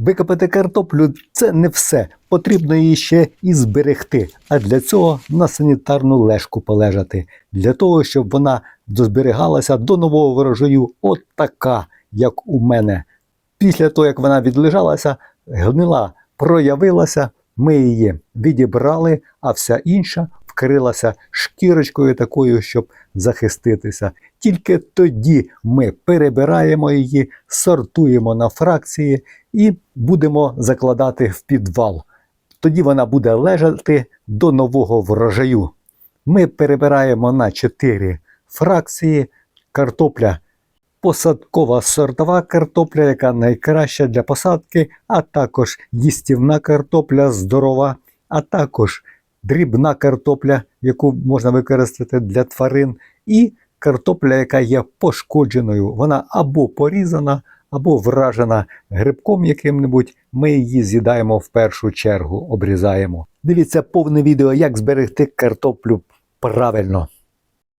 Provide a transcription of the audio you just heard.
Викопати картоплю це не все. Потрібно її ще і зберегти. А для цього на санітарну лежку полежати. Для того, щоб вона дозберігалася до нового врожаю, от така, як у мене. Після того, як вона відлежалася, гнила проявилася, ми її відібрали, а вся інша вкрилася шкірочкою такою, щоб захиститися. Тільки тоді ми перебираємо її, сортуємо на фракції і будемо закладати в підвал. Тоді вона буде лежати до нового врожаю. Ми перебираємо на 4 фракції картопля посадкова сортова картопля, яка найкраща для посадки, а також їстівна картопля здорова, а також дрібна картопля, яку можна використати для тварин, і картопля, яка є пошкодженою. Вона або порізана, або вражена грибком яким-небудь. Ми її з'їдаємо в першу чергу, обрізаємо. Дивіться повне відео, як зберегти картоплю правильно.